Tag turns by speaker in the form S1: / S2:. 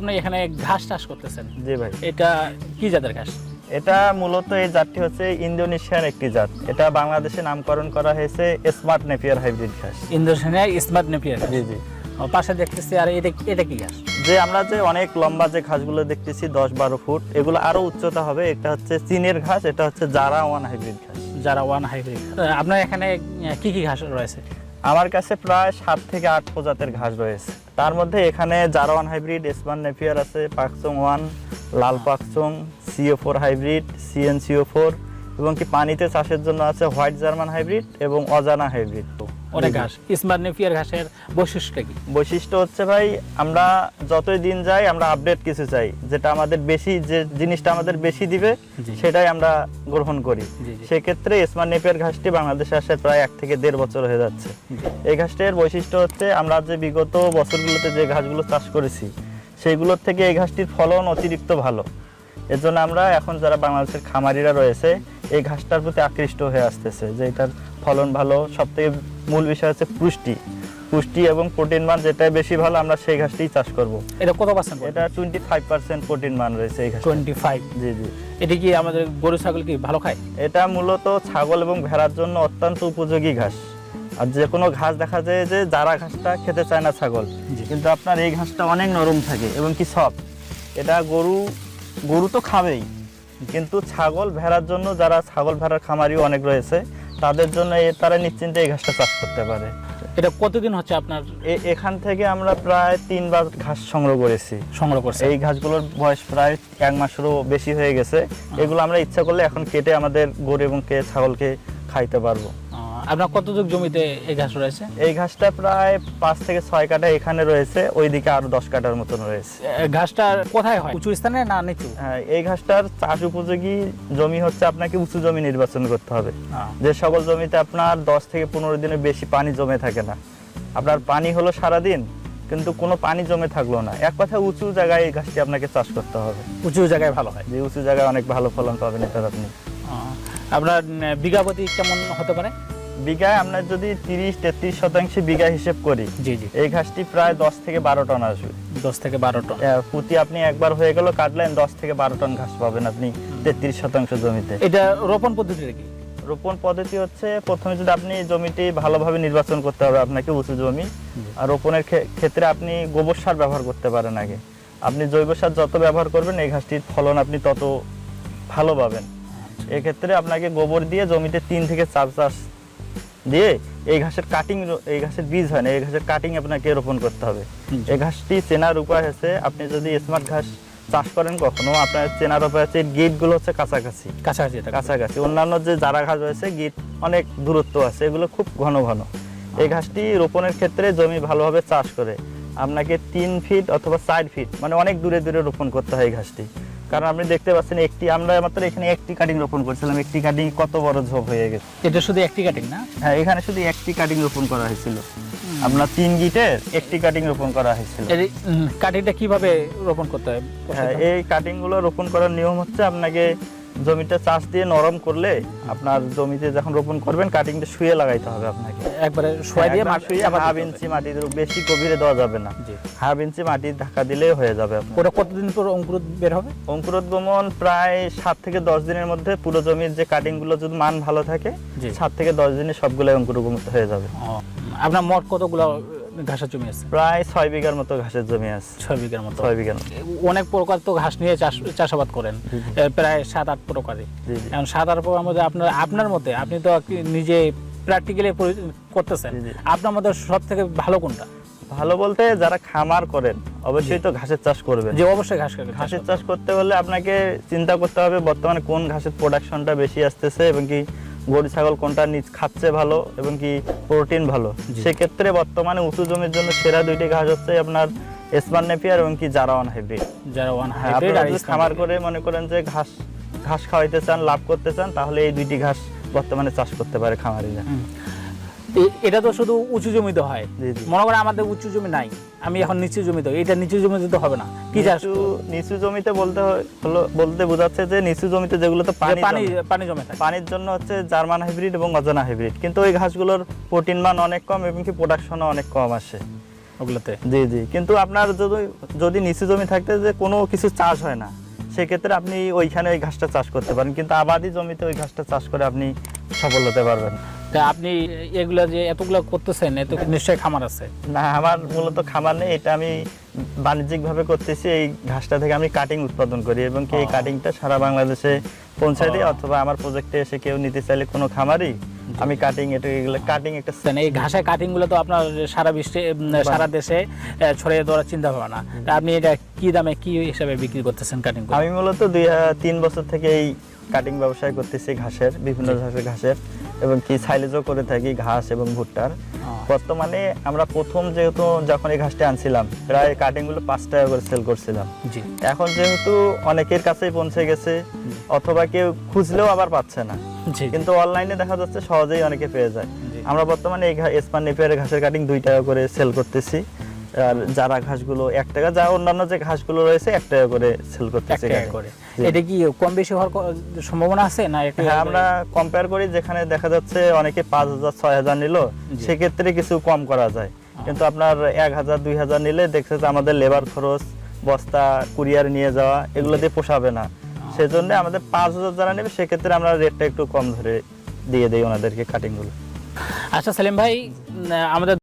S1: আপনি এখানে ঘাস চাষ করতেছেন।
S2: জি ভাই।
S1: এটা কি জাতের ঘাস?
S2: এটা মূলত এই জাতটি হচ্ছে ইন্দোনেশিয়ার একটি জাত। এটা বাংলাদেশে নামকরণ করা হয়েছে স্মার্ট নেপিয়ার হাইব্রিড ঘাস।
S1: স্মার্ট নেপিয়ার
S2: জি জি।
S1: পাশে দেখতেছি আর এটা এটা কি ঘাস?
S2: যে আমরা যে অনেক লম্বা যে ঘাসগুলো দেখতেছি দশ বারো ফুট এগুলো আরও উচ্চতা হবে। এটা হচ্ছে চীনের ঘাস এটা হচ্ছে জারা ওয়ান হাইব্রিড ঘাস।
S1: যারা ওয়ান হাইব্রিড আপনার এখানে কি কি ঘাস রয়েছে?
S2: আমার কাছে প্রায় সাত থেকে আট প্রজাতের ঘাস রয়েছে। তার মধ্যে এখানে জারওয়ান হাইব্রিড ওয়ান নেফিয়ার আছে পাকচং ওয়ান লাল Pakchong CO four hybrid CN CO four এবং কি পানিতে চাষের জন্য আছে হোয়াইট জার্মান হাইব্রিড এবং অজানা হাইব্রিড।
S1: অনেক ঘাস স্মার্ট নেপিয়ার ঘাসের বৈশিষ্ট্য কি?
S2: বৈশিষ্ট্য হচ্ছে ভাই আমরা যতই দিন যাই আমরা আপডেট কিছু চাই। যেটা আমাদের বেশি যে জিনিসটা আমাদের বেশি দিবে সেটাই আমরা গ্রহণ করি। সেক্ষেত্রে স্মার্ট নেপিয়ার ঘাসটি বাংলাদেশে আসে প্রায় এক থেকে দেড় বছর হয়ে যাচ্ছে। এই ঘাসটির বৈশিষ্ট্য হচ্ছে আমরা যে বিগত বছরগুলোতে যে ঘাসগুলো চাষ করেছি সেইগুলোর থেকে এই ঘাসটির ফলন অতিরিক্ত ভালো। এর জন্য আমরা এখন যারা বাংলাদেশের খামারিরা রয়েছে এই ঘাসটার প্রতি আকৃষ্ট হয়ে আসতেছে যে এটার ফলন ভালো। সব থেকে মূল বিষয় হচ্ছে পুষ্টি। পুষ্টি এবং প্রোটিন মান যেটা বেশি ভালো আমরা সেই ঘাসটিই চাষ করব।
S1: এটা কত পার্সেন্ট
S2: এটা টোয়েন্টি ফাইভ পার্সেন্ট প্রোটিন মান রয়েছে এই ঘাস
S1: টোয়েন্টি ফাইভ
S2: জি জি।
S1: এটা কি আমাদের গরু ছাগল কি ভালো খায়?
S2: এটা মূলত ছাগল এবং ভেড়ার জন্য অত্যন্ত উপযোগী ঘাস। আর যে কোনো ঘাস দেখা যায় যে যারা ঘাসটা খেতে চায় না ছাগল কিন্তু আপনার এই ঘাসটা অনেক নরম থাকে এবং কি সব এটা গরু গরু তো খাবেই কিন্তু ছাগল ভেড়ার জন্য যারা ছাগল ভেড়ার খামারিও অনেক রয়েছে তাদের জন্য তারা নিশ্চিন্তে এই ঘাসটা চাষ করতে পারে।
S1: এটা কতদিন হচ্ছে আপনার?
S2: এখান থেকে আমরা প্রায় তিনবার ঘাস সংগ্রহ করেছি।
S1: সংগ্রহ করছি
S2: এই ঘাসগুলোর বয়স প্রায় এক মাসেরও বেশি হয়ে গেছে। এগুলো আমরা ইচ্ছা করলে এখন কেটে আমাদের গরু এবং কে ছাগলকে খাইতে পারব।
S1: আপনার কতটুক জমিতে এই ঘাস রয়েছে?
S2: এই ঘাসটা প্রায় পাঁচ থেকে ছয় কাঠা এখানে রয়েছে ওইদিকে আরও দশ কাঠার মতন রয়েছে।
S1: ঘাসটা কোথায় হয়? উঁচু স্থানে না নিচু?
S2: হ্যাঁ এই ঘাসটার চাষ উপযোগী জমি হচ্ছে আপনাকে উঁচু জমি নির্বাচন করতে হবে। যে সকল জমিতে আপনার দশ থেকে পনেরো দিনের বেশি পানি জমে থাকে না। আপনার পানি হলো সারাদিন কিন্তু কোনো পানি জমে থাকল না। এক কথা উঁচু জায়গায় এই ঘাসটি আপনাকে চাষ করতে হবে।
S1: উঁচু জায়গায় ভালো হয়।
S2: যে উঁচু জায়গায় অনেক ভালো ফলন পাবেন এটা আপনি।
S1: আপনার উম, বিঘা প্রতি কেমন হতে পারে?
S2: বিঘায় আমরা যদি তিরিশ তেত্রিশ শতাংশে বিঘা হিসেব করি
S1: জি জি।
S2: এই ঘাসটি প্রায় দশ থেকে বারো টন আসবে।
S1: দশ থেকে বারো টন।
S2: প্রতি আপনি একবার হয়ে গেল কাটলেন দশ থেকে বারো টন ঘাস পাবেন আপনি তেত্রিশ শতাংশ জমিতে।
S1: এটা রোপণ পদ্ধতিটা কি?
S2: রোপণ পদ্ধতি হচ্ছে প্রথমে যদি আপনি জমিটি ভালোভাবে নির্বাচন করতে হবে আপনাকে উঁচু জমি। আর রোপণের ক্ষেত্রে আপনি গোবর সার ব্যবহার করতে পারেন আগে। আপনি জৈব সার যত ব্যবহার করবেন এই ঘাসটির ফলন আপনি তত ভালো পাবেন। এক্ষেত্রে আপনাকে গোবর দিয়ে জমিতে তিন থেকে চার চাষ দিয়ে এই ঘাসের কাটিং এই ঘাসের বীজ হয় না এই ঘাসের কাটিং আপনাকে রোপণ করতে হবে। এই ঘাসটি চেনার উপায় হচ্ছে আপনি যদি স্মার্ট ঘাস চাষ করেন কখনো আপনার চেনার উপায় হচ্ছে গেটগুলো হচ্ছে কাছাকাছি।
S1: কাছাকাছি
S2: কাছাকাছি। অন্যান্য যে যারা ঘাস রয়েছে গিট অনেক দূরত্ব আছে এগুলো খুব ঘন ঘন। এই ঘাসটি রোপণের ক্ষেত্রে জমি ভালোভাবে চাষ করে আপনাকে তিন ফিট অথবা চার ফিট মানে অনেক দূরে দূরে রোপণ করতে হয় এই ঘাসটি। কারণ আপনি দেখতে পাচ্ছেন একটি আমরা মাত্র এখানে একটি কাটিং রোপণ করেছিলাম। একটি কাটিং কত বড় ঝোপ হয়ে গেছে।
S1: এটা শুধু একটি কাটিং না?
S2: হ্যাঁ এখানে শুধু একটি কাটিং রোপণ করা হয়েছিল। আপনার তিন গিটে একটি কাটিং রোপণ করা হয়েছিল।
S1: এই কাটিংটা কীভাবে রোপণ করতে হয়?
S2: হ্যাঁ এই কাটিংগুলো রোপণ করার নিয়ম হচ্ছে আপনাকে জমিটা চাষ দিয়ে নরম করলে আপনার জমিতে যখন রোপণ করবেন কাটিংটা শুয়ে লাগাইতে হবে আপনাকে।
S1: একবারে শুয়ে দিয়ে মাটি
S2: শুয়ে হাফ ইঞ্চি মাটির বেশি গভীরে দেওয়া যাবে না। হাফ ইঞ্চি মাটি ঢাকা দিলেই হয়ে যাবে
S1: ওটা কতদিন পর অঙ্কুর বের হবে?
S2: অঙ্কুরোদ্গমন প্রায় সাত থেকে দশ দিনের মধ্যে পুরো জমির যে কাটিংগুলো যদি মান ভালো থাকে। সাত থেকে দশ দিনে সবগুলো অঙ্কুরোদ্গমন হয়ে যাবে।
S1: আপনার মোট কতগুলো ঘাসের জমি আছে?
S2: প্রায় ছয় বিঘার মতো ঘাসের জমি আছে।
S1: ছয় বিঘার মতো?
S2: ছয় বিঘার
S1: অনেক প্রকার তো ঘাস নিয়ে চাষ চাষাবাদ করেন। প্রায় সাত আট প্রকারে এখন সাত আট প্রকার মধ্যে আপনার আপনার মতে আপনি তো নিজে প্র্যাকটিক্যালি করতেছেন। আপনার মধ্যে সব থেকে ভালো কোনটা?
S2: ভালো বলতে যারা খামার করেন অবশ্যই তো ঘাসের চাষ করবেন।
S1: যে অবশ্যই ঘাস
S2: ঘাসের চাষ করতে হলে আপনাকে চিন্তা করতে হবে বর্তমানে কোন ঘাসের প্রোডাকশনটা বেশি আসতেছে এবং কি গরু ছাগল কোনটা নিচ খাচ্ছে ভালো এবং কি প্রোটিন ভালো? সেক্ষেত্রে বর্তমানে উঁচু জমির জন্য সেরা দুইটি ঘাস হচ্ছে আপনার এসমান নেপিয়ার এবং কি জারাওয়ান হাইব্রিড জারাওয়ান
S1: হাইব্রিড
S2: খামার করে মনে করেন যে ঘাস ঘাস খাওয়াইতে চান লাভ করতে চান তাহলে এই দুইটি ঘাস বর্তমানে চাষ করতে পারে খামারিরা।
S1: এটা তো শুধু উঁচু জমিতে হয়। মনে করেন আমাদের উঁচু জমি নাই আমি এখন নিচু জমিতে এটা নিচু জমিতে তো হবে না। কি চাষ
S2: নিচু জমিতে বলতে হলো বলতে বোঝাচ্ছে যে নিচু জমিতে যেগুলোতে পানি
S1: পানি পানি জমে থাকে।
S2: পানির জন্য হচ্ছে জার্মান হাইব্রিড এবং অজানা হাইব্রিড। কিন্তু ওই ঘাসগুলোর প্রোটিন মান অনেক কম এবং কি প্রোডাকশনও অনেক কম আসে।
S1: ওগুলোতে।
S2: জি জি। কিন্তু আপনার যদি যদি নিচু জমি থাকতে যে কোনো কিছু চাষ হয় না সেক্ষেত্রে আপনি ওইখানে ওই ঘাসটা চাষ করতে পারেন। কিন্তু আবাদি জমিতে ওই ঘাসটা চাষ করে আপনি সফল হতে পারবেন।
S1: তা আপনি এগুলো যে এতগুলো করতেছেন এত নিশ্চয়ই খামার আছে।
S2: না আমার মূলত খামার নেই এটা আমি বাণিজ্যিকভাবে করতেছি এই ঘাসটা থেকে আমি কাটিং উৎপাদন করি এবং কি এই কাটিংটা সারা বাংলাদেশে পৌঁছায় দিই অথবা আমার প্রজেক্টে এসে কেউ নিতে চাইলে কোনো খামারই আমি কাটিং এটা এগুলো কাটিং একটা
S1: দেন এই ঘাসের কাটিংগুলো তো আপনার সারা বিশ্বে সারা দেশে ছড়িয়ে দেওয়ার চিন্তা ভাবনা আপনি এটা কি দামে কি হিসাবে বিক্রি করতেছেন কাটিং
S2: আমি মূলত দুই তিন বছর থেকে এই কাটিং ব্যবসায় করতেছি ঘাসের বিভিন্ন ধরনের ঘাসের এবং কি সাইলেজও করে থাকি ঘাস এবং ভুট্টার। বর্তমানে আমরা প্রথম যেহেতু যখন এই ঘাসটা আনছিলাম প্রায় কাটিংগুলো পাঁচ টাকা করে সেল করছিলাম। এখন যেহেতু অনেকের কাছেই পৌঁছে গেছে অথবা কেউ খুঁজলেও আবার পাচ্ছে না। কিন্তু অনলাইনে দেখা যাচ্ছে সহজেই অনেকে পেয়ে যায়। আমরা বর্তমানে এই স্পান নেপিয়ারের ঘাসের কাটিং দুই টাকা করে সেল করতেছি। আর যারা ঘাসগুলো এক টাকা যা অন্যান্য যে ঘাসগুলো রয়েছে এক টাকা করে সেল করতেছি cutting।
S1: করে। এটা কি কম বেশি হওয়ার সম্ভাবনা আছে না একটু
S2: হ্যাঁ আমরা কম্পেয়ার করি যেখানে দেখা যাচ্ছে অনেকে পাঁচ হাজার ছয় হাজার নিল সেক্ষেত্রে কিছু কম করা যায়। কিন্তু আপনার এক হাজার দুই হাজার নিলে দেখছে যে আমাদের লেবার খরচ বস্তা কুরিয়ার নিয়ে যাওয়া এগুলো দিয়ে পোষাবে না। সেজন্য আমাদের পাঁচ হাজার যারা নেবে সেক্ষেত্রে আমরা রেটটা একটু কম ধরে দিয়ে দিই ওনাদেরকে কাটিংগুলো
S1: আচ্ছা সেলিম ভাই আমাদের